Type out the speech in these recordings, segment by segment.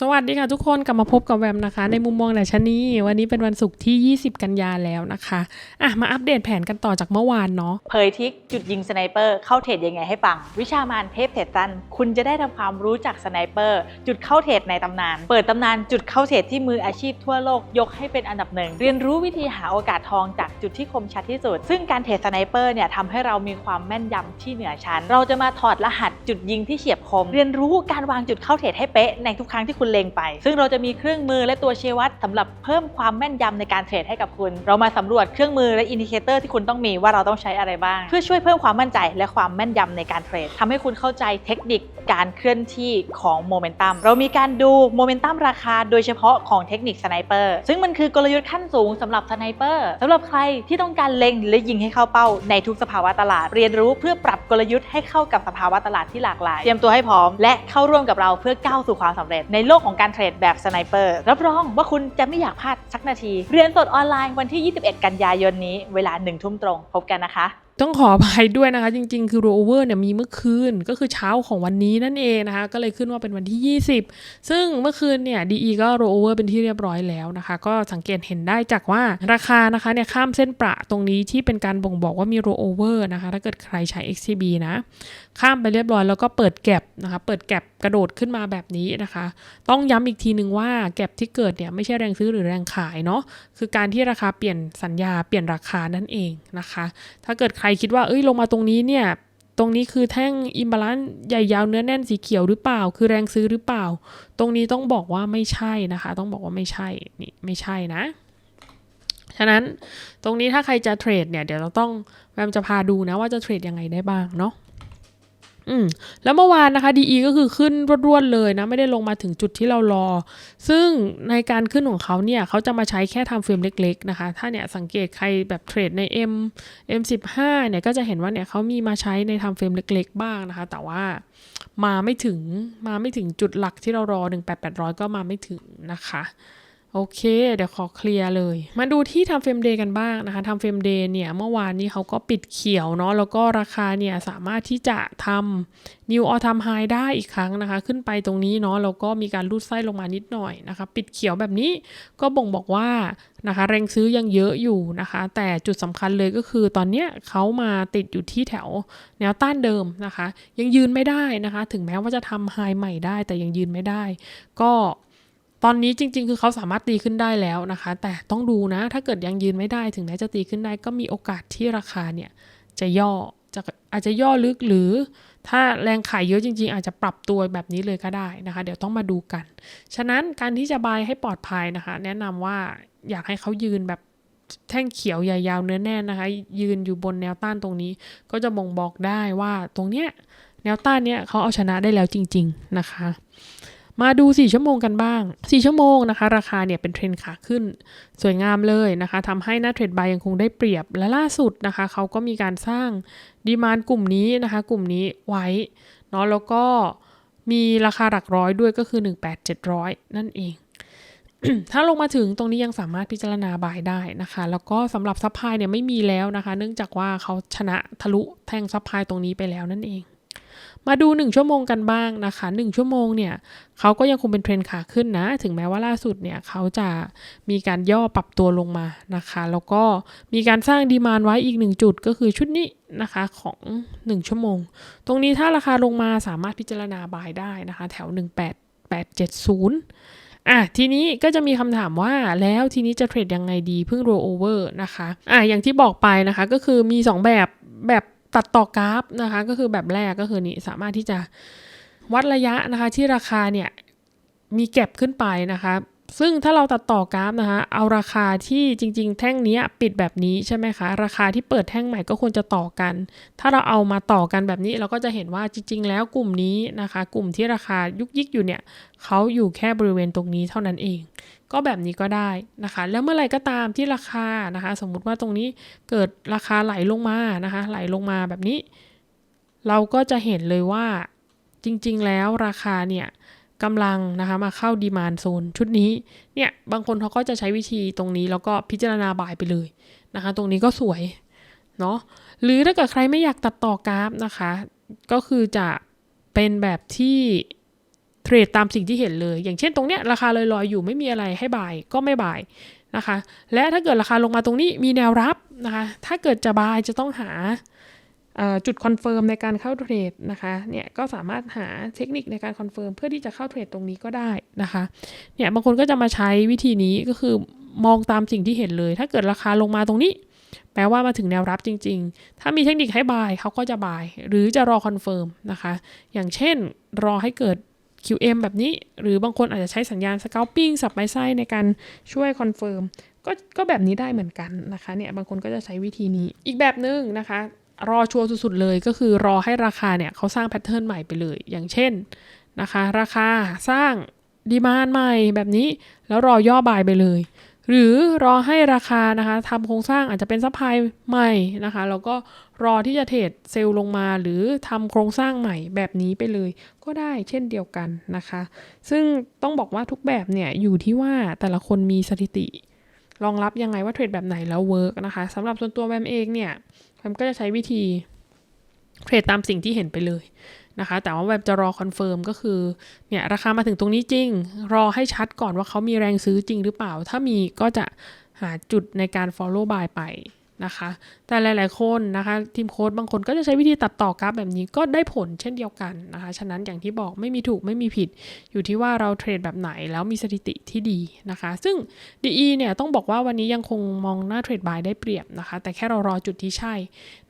สวัสดีค่ะทุกคนกลับมาพบกับแวมนะคะ ในมุมมองดัชนีวันนี้เป็นวันศุกร์ที่ 20 กันยาแล้วนะคะอะมาอัปเดตแผนกันต่อจากเมื่อวานเนาะเผยทิกจุดยิงสไนเปอร์เข้าเทรดยังไงให้ปัง วิชามานเทพเทรดตัน คุณจะได้ทำความรู้จักสไนเปอร์ จุดเข้าเทรดในตำนาน เปิดตำนานจุดเข้าเทรดที่มืออาชีพทั่วโลกยกให้เป็นอันดับหนึ่งเรียนรู้วิธีหาโอกาสทองจากจุดที่คมชัดที่สุด ซึ่งการเทรดสไนเปอร์เนี่ยทำให้เรามีความแม่นยำที่เหนือชั้น เราจะมาถอดรหัสจุดยิงที่เฉียบคม เรียนรู้การวางจุดเข้าเทรดให้เป๊ะในทุกครั้งที่คุณเลงไป ซึ่งเราจะมีเครื่องมือและตัวเชวัดสำหรับเพิ่มความแม่นยำในการเทรดให้กับคุณ เรามาสำรวจเครื่องมือและอินดิเคเตอร์ที่คุณต้องมีว่าเราต้องใช้อะไรบ้าง เพื่อช่วยเพิ่มความมั่นใจและความแม่นยำในการเทรดทำให้คุณเข้าใจเทคนิคการเคลื่อนที่ของโมเมนตัมเรามีการดูโมเมนตัมราคาโดยเฉพาะของเทคนิคสไนเปอร์ซึ่งมันคือกลยุทธ์ขั้นสูงสำหรับสไนเปอร์สำหรับใครที่ต้องการเล็งและยิงให้เข้าเป้าในทุกสภาวะตลาด เรียนรู้เพื่อปรับกลยุทธ์ให้เข้ากับสภาวะตลาดที่หลากหลาย เตรียมตัวให้พร้อมและเข้าร่วมกับเราเพื่อก้าวสู่ความสำเร็จในโลกของการเทรดแบบสไนเปอร์รับรองว่าคุณจะไม่อยากพลาดสักนาที เรียนสดออนไลน์วันที่ 21 กันยายนนี้ เวลา1ทุ่มตรง พบกันนะคะ ต้องขออภัยด้วยนะคะ จริง ๆ คือโรเวอร์เนี่ยมีเมื่อคืนก็คือเช้าของวันนี้นั่นเองนะคะ ก็เลยขึ้นว่าเป็นวันที่ 20 ซึ่งเมื่อคืนเนี่ยดีก็โรเวอร์เป็นที่เรียบร้อยแล้วนะคะ ก็สังเกตเห็นได้จากว่าราคานะคะเนี่ยข้ามเส้นประตรงนี้ที่เป็นการบ่งบอกว่ามีโรเวอร์นะคะถ้าเกิดใครใช้ XCB นะ ข้ามไปเรียบร้อยแล้วก็เปิดแก็บนะคะ เปิดแก็บกระโดดขึ้นมาแบบนี้นะคะ ต้องย้ำอีกทีหนึ่งว่าแก็บที่เกิดเนี่ยไม่ใช่แรงซื้อหรือแรงขายเนาะคือการที่ราคาเปลี่ยนสัญญาเปลี่ยนราคานั่นเองนะคะ ถ้าเกิดใครคิดว่าเอ้ยลงมาตรงนี้เนี่ย ตรงนี้คือแท่งอิมบาลานซ์ใหญ่ยาวเนื้อแน่นสีเขียวหรือเปล่า คือแรงซื้อหรือเปล่า ตรงนี้ต้องบอกว่าไม่ใช่นะคะ ต้องบอกว่าไม่ใช่นี่ไม่ใช่นะฉะนั้นตรงนี้ถ้าใครจะเทรดเนี่ยเดี๋ยวเราต้องแวมจะพาดูนะว่าจะเทรดยังไงได้บ้างเนาะ อืมแล้วเมื่อวานนะคะ DE ก็คือขึ้นรวดๆเลยนะ ไม่ได้ลงมาถึงจุดที่เรารอ ซึ่งในการขึ้นของเขาเนี่ย เขาจะมาใช้แค่ทำเฟรมเล็กๆนะคะ ถ้าเนี่ยสังเกตใครแบบเทรดใน M M15 เนี่ยก็จะเห็นว่าเนี่ยเขามีมาใช้ในทำเฟรมเล็ก ๆ บ้างนะคะ แต่ว่ามาไม่ถึงมาไม่ถึงจุดหลักที่เรารอ 18800 ก็มาไม่ถึงนะคะ โอเค เดี๋ยวขอเคลียร์เลย มาดูที่ทำเฟรมเดย์กันบ้างนะคะทำเฟรมเดย์เนี่ย เมื่อวานนี้เขาก็ปิดเขียวเนาะ แล้วก็ราคาเนี่ยสามารถที่จะทำ New All Time High ได้อีกครั้งนะคะ ขึ้นไปตรงนี้เนาะ แล้วก็มีการรูดไส้ลงมานิดหน่อยนะคะ ปิดเขียวแบบนี้ก็บ่งบอกว่านะคะ แรงซื้อยังเยอะอยู่นะคะ แต่จุดสำคัญเลยก็คือตอนเนี้ยเขามาติดอยู่ที่แถวแนวต้านเดิมนะคะ ยังยืนไม่ได้นะคะ ถึงแม้ว่าจะทำไฮใหม่ได้ แต่ยังยืนไม่ได้ ก็ ตอนนี้จริง ๆ คือเขาสามารถตีขึ้นได้แล้วนะคะ แต่ต้องดูนะ ถ้าเกิดยังยืนไม่ได้ถึงแม้จะตีขึ้นได้ ก็มีโอกาสที่ราคาเนี่ยจะย่อจะอาจจะย่อลึกหรือ ถ้าแรงขายเยอะจริง ๆ อาจจะปรับตัวแบบนี้เลยก็ได้นะคะ เดี๋ยวต้องมาดูกัน ฉะนั้นการที่จะบายให้ปลอดภัยนะคะ แนะนำว่าอยากให้เขายืนแบบแท่งเขียวใหญ่ยาวเนื้อแน่นนะคะ ยืนอยู่บนแนวต้านตรงนี้ ก็จะบ่งบอกได้ว่าตรงเนี้ยแนวต้านเนี้ยเขาเอาชนะได้แล้วจริง ๆนะคะ มาดู 4 ชั่วโมงกันบ้าง 4 ชั่วโมงนะคะ ราคาเนี่ยเป็นเทรนขาขึ้นสวยงามเลยนะคะทำให้หน้าเทรดบายยังคงได้เปรียบและล่าสุดนะคะเขาก็มีการสร้างดีมานกลุ่มนี้นะคะ กลุ่มนี้ไว้เนาะแล้วก็มีราคาหลักร้อยด้วยก็คือ 18700 นั่นเอง ถ้าลงมาถึงตรงนี้ยังสามารถพิจารณาบายได้นะคะ แล้วก็สำหรับซัพพลายเนี่ยไม่มีแล้วนะคะ เนื่องจากว่าเขาชนะทะลุแท่งซัพพลายตรงนี้ไปแล้วนั่นเอง มาดู 1 ชั่วโมงกันบ้างนะคะ 1 ชั่วโมงเนี่ยเขาก็ยังคงเป็นเทรนขาขึ้นนะ ถึงแม้ว่าล่าสุดเนี่ยเขาจะมีการย่อปรับตัวลงมานะคะ แล้วก็มีการสร้างดีมานไว้อีก 1 จุดก็คือชุดนี้นะคะของ 1 ชั่วโมง ตรงนี้ถ้าราคาลงมาสามารถพิจารณาบายได้นะคะ แถว 18870อะทีนี้ก็จะมีคำถามว่าแล้วทีนี้จะเทรดยังไงดีเพิ่งโรโอเวอร์นะคะอะอย่างที่บอกไปนะคะก็คือมี 2 แบบแบบ ตัดต่อกราฟนะคะ ก็คือแบบแรกก็คือนี่สามารถที่จะวัดระยะนะคะที่ราคาเนี่ยมีเก็บขึ้นไปนะคะ ซึ่งถ้าเราตัดต่อกราฟนะคะเอาราคาที่จริง ๆ แท่งนี้ปิดแบบนี้ใช่ไหมคะราคาที่เปิดแท่งใหม่ก็ควรจะต่อกัน ถ้าเราเอามาต่อกันแบบนี้เราก็จะเห็นว่าจริง ๆ แล้วกลุ่มนี้นะคะ กลุ่มที่ราคายุกยิกอยู่เนี่ยเขาอยู่แค่บริเวณตรงนี้เท่านั้นเอง ก็แบบนี้ก็ได้นะคะ แล้วเมื่อไหร่ก็ตามที่ราคานะคะ สมมุติว่าตรงนี้เกิดราคาไหลลงมานะคะ ไหลลงมาแบบนี้ เราก็จะเห็นเลยว่าจริง ๆ แล้วราคาเนี่ย กำลังนะคะมาเข้าดีมานโซนชุดนี้เนี่ยบางคนเขาก็จะใช้วิธีตรงนี้แล้วก็พิจารณาบายไปเลยนะคะ ตรงนี้ก็สวยเนาะหรือถ้าเกิดใครไม่อยากตัดต่อกราฟนะคะ ก็คือจะเป็นแบบที่เทรดตามสิ่งที่เห็นเลย อย่างเช่นตรงเนี้ยราคาลอยๆอยู่ไม่มีอะไรให้บายก็ไม่บายนะคะ และถ้าเกิดราคาลงมาตรงนี้มีแนวรับนะคะ ถ้าเกิดจะบายจะต้องหา จุดคอนเฟิร์มในการเข้าเทรดนะคะเนี่ยก็สามารถหาเทคนิคในการคอนเฟิร์มเพื่อที่จะเข้าเทรดตรงนี้ก็ได้นะคะเนี่ยบางคนก็จะมาใช้วิธีนี้ก็คือมองตามสิ่งที่เห็นเลย ถ้าเกิดราคาลงมาตรงนี้ แปลว่ามาถึงแนวรับจริง ๆ ถ้ามีเทคนิคให้บายเขาก็จะบาย หรือจะรอคอนเฟิร์มนะคะ อย่างเช่นรอให้เกิด QM แบบนี้ หรือบางคนอาจจะใช้สัญญาณ scalping สับไม้ไส้ในการช่วยคอนเฟิร์มก็ก็แบบนี้ได้เหมือนกันนะคะเนี่ยบางคนก็จะใช้วิธีนี้อีกแบบหนึ่งนะคะ รอชัวร์สุดๆเลยก็คือรอให้ราคาเนี่ยเขาสร้างแพทเทิร์นใหม่ไปเลย อย่างเช่นนะคะ ราคาสร้างดีมานใหม่แบบนี้ แล้วรอย่อบายไปเลย หรือรอให้ราคานะคะทำโครงสร้างอาจจะเป็นซัพพลายใหม่นะคะแล้วก็รอที่จะเทรดเซลล์ลงมา หรือทำโครงสร้างใหม่แบบนี้ไปเลย ก็ได้เช่นเดียวกันนะคะ ซึ่งต้องบอกว่าทุกแบบเนี่ยอยู่ที่ว่าแต่ละคนมีสถิติรองรับยังไงว่าเทรดแบบไหนแล้วเวิร์กนะคะสำหรับส่วนตัวแวมเองเนี่ย มก็จะใช้วิธีเทรดตามสิ่งที่เห็นไปเลยนะคะ แต่ว่าแวบจะรอคอนเฟิร์มก็คือเนี่ยราคามาถึงตรงนี้จริง รอให้ชัดก่อนว่าเขามีแรงซื้อจริงหรือเปล่า ถ้ามีก็จะหาจุดในการ follow buy ไป นะคะ แต่หลาย ๆ คนนะคะทีมโค้ดบางคนก็จะใช้วิธีตัดต่อกราฟแบบนี้ก็ได้ผลเช่นเดียวกันนะคะ ฉะนั้นอย่างที่บอกไม่มีถูกไม่มีผิด อยู่ที่ว่าเราเทรดแบบไหนแล้วมีสถิติที่ดีนะคะ ซึ่ง DE เนี่ยต้องบอกว่าวันนี้ยังคงมองหน้าเทรดบายได้เปรียบนะคะ แต่แค่เรารอจุดที่ใช่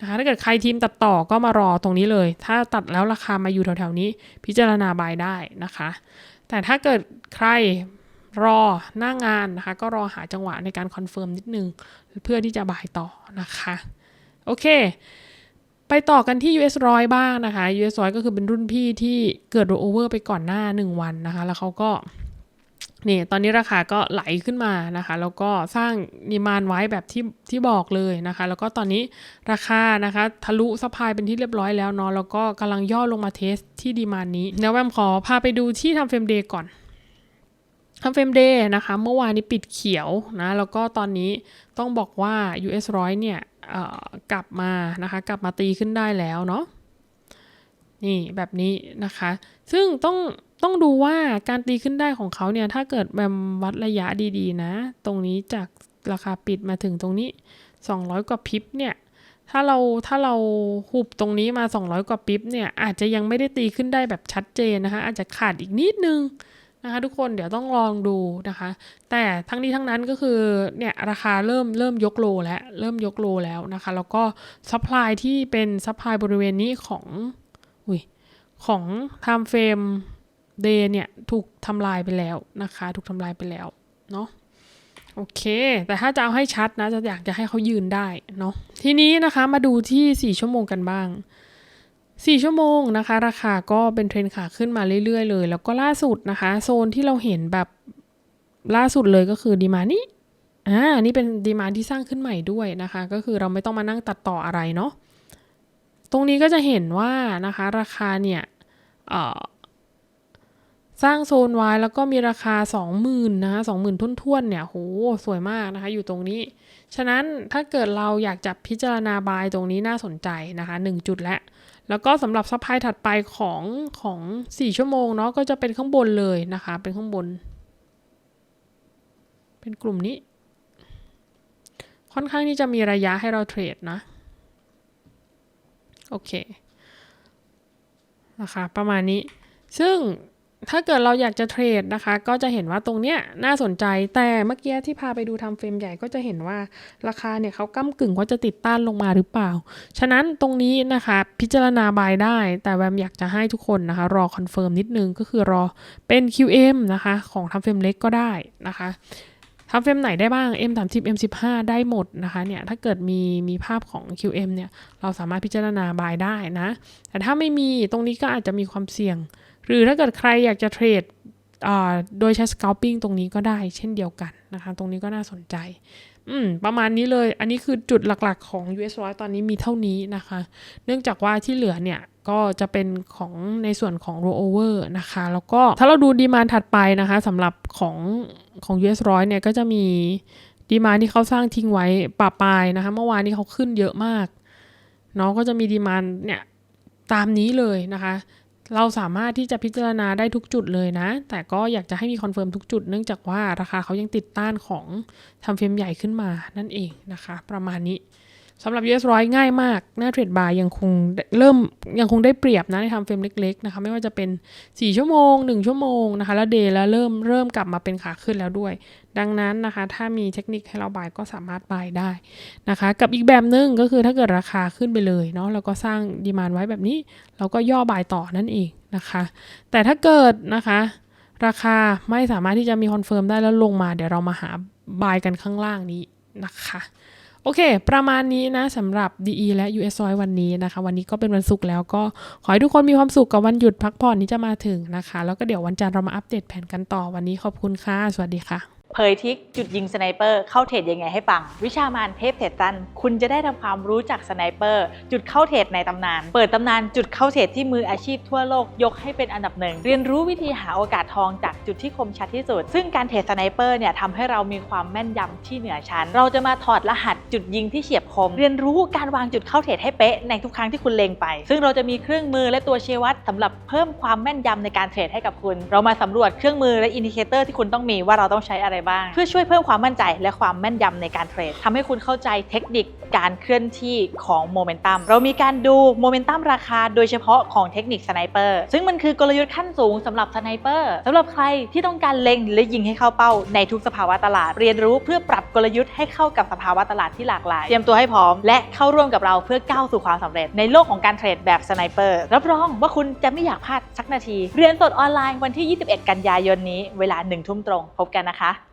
นะคะ ถ้าเกิดใครทีมตัดต่อก็มารอตรงนี้เลย ถ้าตัดแล้วราคามาอยู่แถว ๆ นี้ พิจารณาบายได้นะคะ แต่ถ้าเกิดใคร รอหน้างานนะคะ ก็รอหาจังหวะในการคอนเฟิร์มนิดนึง เพื่อที่จะบายต่อนะคะ โอเค ไปต่อกันที่ US ร้อยบ้างนะคะ US ร้อยก็คือเป็นรุ่นพี่ที่เกิดโรโอเวอร์ไปก่อนหน้า 1 วันนะคะ แล้วเขาก็นี่ตอนนี้ราคาก็ไหลขึ้นมานะคะ แล้วก็สร้างนิมานไว้แบบที่ที่บอกเลยนะคะ แล้วก็ตอนนี้ราคานะคะ ทะลุสะพายเป็นที่เรียบร้อยแล้วเนาะแล้วก็กำลังย่อลงมาเทสที่ดีมานนี้เดี๋ยวแวมขอพาไปดูที่ทำเฟรมเดย์ก่อน ทำเฟรมเดย์นะคะ เมื่อวานนี้ปิดเขียวนะ แล้วก็ตอนนี้ต้องบอกว่า US ร้อยเนี่ยกลับมานะคะ กลับมาตีขึ้นได้แล้วเนาะ นี่แบบนี้นะคะ ซึ่งต้องต้องดูว่าการตีขึ้นได้ของเขาเนี่ย ถ้าเกิดแบมวัดระยะดีๆนะ ตรงนี้จากราคาปิดมาถึงตรงนี้ 200 กว่าพิบเนี่ย ถ้าเราถ้าเราหุบตรงนี้มา 200 กว่าปิบเนี่ย อาจจะยังไม่ได้ตีขึ้นได้แบบชัดเจนนะคะ อาจจะขาดอีกนิดนึง นะคะทุกคนเดี๋ยวต้องลองดูนะคะ แต่ทั้งนี้ทั้งนั้นก็คือเนี่ยราคาเริ่มเริ่มยกโลแล้วเริ่มยกโลแล้วนะคะ แล้วก็ซัพพลายที่เป็นซัพพลายบริเวณนี้ของอุ้ยของ time frame day เนี่ยถูกทำลายไปแล้วนะคะ ถูกทำลายไปแล้วเนาะโอเค แต่ถ้าจะเอาให้ชัดนะ จะอยากจะให้เขายืนได้เนาะทีนี้นะคะมาดูที่ 4 ชั่วโมงกันบ้าง 4 ชั่วโมงนะคะ ราคาก็เป็นเทรนขาขึ้นมาเรื่อยๆ เลย แล้วก็ล่าสุดนะคะ โซนที่เราเห็นแบบล่าสุดเลยก็คือดีมานี้อ่านี่เป็นดีมาที่สร้างขึ้นใหม่ด้วยนะคะ ก็คือเราไม่ต้องมานั่งตัดต่ออะไรเนาะตรงนี้ก็จะเห็นว่านะคะ ราคาเนี่ยสร้างโซนไว้แล้วก็มีราคา 20,000นะคะ20,000ทุ่นๆเนี่ยโหสวยมากนะคะ อยู่ตรงนี้ ฉะนั้นถ้าเกิดเราอยากจะพิจารณาบายตรงนี้น่าสนใจนะคะ 1 จุดแล้ว แล้วก็สำหรับซัพพลายถัดไปของของ 4 ชั่วโมงเนาะก็จะเป็นข้างบนเลยนะคะ เป็นข้างบน เป็นกลุ่มนี้ ค่อนข้างที่จะมีระยะให้เราเทรดนะ โอเคนะคะประมาณนี้ซึ่ง ถ้าเกิดเราอยากจะเทรดนะคะ ก็จะเห็นว่าตรงเนี้ยน่าสนใจแต่เมื่อกี้ที่พาไปดูทำเฟรมใหญ่ก็จะเห็นว่าราคาเนี่ยเขาก้ากึ่งว่าจะติดต้านลงมาหรือเปล่า ฉะนั้นตรงนี้นะคะพิจารณาบายได้ แต่แวมอยากจะให้ทุกคนนะคะ รอคอนเฟิร์มนิดนึงก็คือรอเป็น QM นะคะ ของทำเฟรมเล็กก็ได้นะคะทำเฟรมไหนได้บ้าง M 3 0 M 1 5 ได้หมดนะคะเนี่ยถ้าเกิดมีมีภาพของ QM เนี่ยเราสามารถพิจารณาบายได้นะ แต่ถ้าไม่มีตรงนี้ก็อาจจะมีความเสี่ยง หรือถ้าเกิดใครอยากจะเทรดโดยใช้ scalping ตรงนี้ก็ได้เช่นเดียวกันนะคะ ตรงนี้ก็น่าสนใจ อืม ประมาณนี้เลย อันนี้คือจุดหลักๆของ US 100ตอนนี้มีเท่านี้นะคะ เนื่องจากว่าที่เหลือเนี่ยก็จะเป็นของในส่วนของ rollover นะคะ แล้วก็ถ้าเราดูดีมานถัดไปนะคะสำหรับของของ US 100เนี่ยก็จะมีดีมานที่เขาสร้างทิ้งไว้ปะปายนะคะ เมื่อวานนี้เขาขึ้นเยอะมากเนาะก็จะมีดีมานเนี่ยตามนี้เลยนะคะ เราสามารถที่จะพิจารณาได้ทุกจุดเลยนะ แต่ก็อยากจะให้มีคอนเฟิร์มทุกจุด เนื่องจากว่าราคาเขายังติดต้านของทำเฟรมใหญ่ขึ้นมานั่นเองนะคะ ประมาณนี้สำหรับ US ร้อยง่ายมาก หน้าเทรดบาร์ยังคงเริ่มยังคงได้เปรียบนะในทำเฟรมเล็กๆนะคะไม่ว่าจะเป็น 4 ชั่วโมง 1 ชั่วโมงนะคะ แล้วเดย์แล้วเริ่มเริ่มกลับมาเป็นขาขึ้นแล้วด้วย ดังนั้นนะคะ ถ้ามีเทคนิคให้เราบายก็สามารถบายได้นะคะ กับอีกแบบหนึ่งก็คือถ้าเกิดราคาขึ้นไปเลยเนาะแล้วก็สร้างดีมานไว้แบบนี้เราก็ย่อบายต่อนั่นเองนะคะ แต่ถ้าเกิดนะคะราคาไม่สามารถที่จะมีคอนเฟิร์มได้แล้วลงมาเดี๋ยวเรามาหาบายกันข้างล่างนี้นะคะโอเค ประมาณนี้นะสำหรับ DE และ US ร้อวันนี้นะคะ วันนี้ก็เป็นวันศุกร์แล้วก็ขอให้ทุกคนมีความสุขกับวันหยุดพักผ่อนที่จะมาถึงนะคะ แล้วก็เดี๋ยววันจันทร์เรามาอัปเดตแผนกันต่อวันนี้ขอบคุณค่ะ สวัสดีค่ะ เผยทิกจุดยิงสไนเปอร์เข้าเทรดยังไงให้ปัง วิชามานเทพเทรดตัน คุณจะได้ทำความรู้จักสไนเปอร์ จุดเข้าเทรดในตำนาน เปิดตำนานจุดเข้าเทรดที่มืออาชีพทั่วโลกยกให้เป็นอันดับหนึ่ง เรียนรู้วิธีหาโอกาสทองจากจุดที่คมชัดที่สุด ซึ่งการเทรดสไนเปอร์เนี่ยทำให้เรามีความแม่นยำที่เหนือชั้น เราจะมาถอดรหัสจุดยิงที่เฉียบคม เรียนรู้การวางจุดเข้าเทรดให้เป๊ะในทุกครั้งที่คุณเล็งไป ซึ่งเราจะมีเครื่องมือและตัวเชวัดสำหรับเพิ่มความแม่นยำในการเทรดให้กับคุณ เรามาสำรวจเครื่องมือและอินดิเคเตอร์ที่คุณต้องมีว่าเราต้องใช้อะไรบ้าง เพื่อช่วยเพิ่มความมั่นใจและความแม่นยำในการเทรดทำให้คุณเข้าใจเทคนิคการเคลื่อนที่ของโมเมนตัมเรามีการดูโมเมนตัมราคาโดยเฉพาะของเทคนิคสไนเปอร์ซึ่งมันคือกลยุทธ์ขั้นสูงสำหรับสไนเปอร์สำหรับใครที่ต้องการเล็งและยิงให้เข้าเป้าในทุกสภาวะตลาด เรียนรู้เพื่อปรับกลยุทธ์ให้เข้ากับสภาวะตลาดที่หลากหลาย เตรียมตัวให้พร้อม และเข้าร่วมกับเราเพื่อก้าวสู่ความสำเร็จในโลกของการเทรดแบบสไนเปอร์รับรองว่าคุณจะไม่อยากพลาดสักนาที เรียนสดออนไลน์วันที่ 21 กันยายนนี้ เวลา1ทุ่มตรง พบกันนะคะ